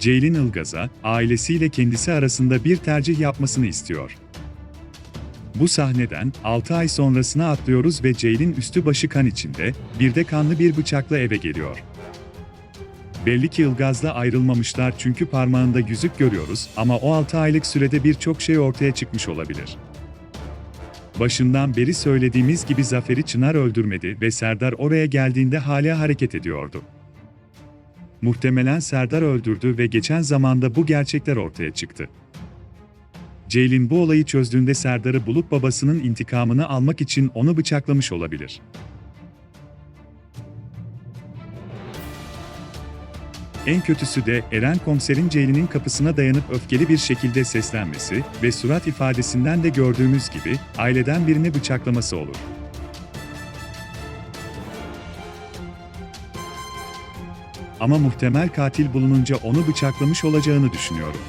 Ceylin Ilgaz'a, ailesiyle kendisi arasında bir tercih yapmasını istiyor. Bu sahneden 6 ay sonrasına atlıyoruz ve Ceylin üstü başı kan içinde, bir de kanlı bir bıçakla eve geliyor. Belli ki Ilgaz'la ayrılmamışlar çünkü parmağında yüzük görüyoruz ama o 6 aylık sürede birçok şey ortaya çıkmış olabilir. Başından beri söylediğimiz gibi Zafer'i Çınar öldürmedi ve Serdar oraya geldiğinde hala hareket ediyordu. Muhtemelen Serdar öldürdü ve geçen zamanda bu gerçekler ortaya çıktı. Ceylin bu olayı çözdüğünde Serdar'ı bulup babasının intikamını almak için onu bıçaklamış olabilir. En kötüsü de Eren komiserin Ceylin'in kapısına dayanıp öfkeli bir şekilde seslenmesi ve surat ifadesinden de gördüğümüz gibi aileden birini bıçaklaması olur. Ama muhtemel katil bulununca onu bıçaklamış olacağını düşünüyorum.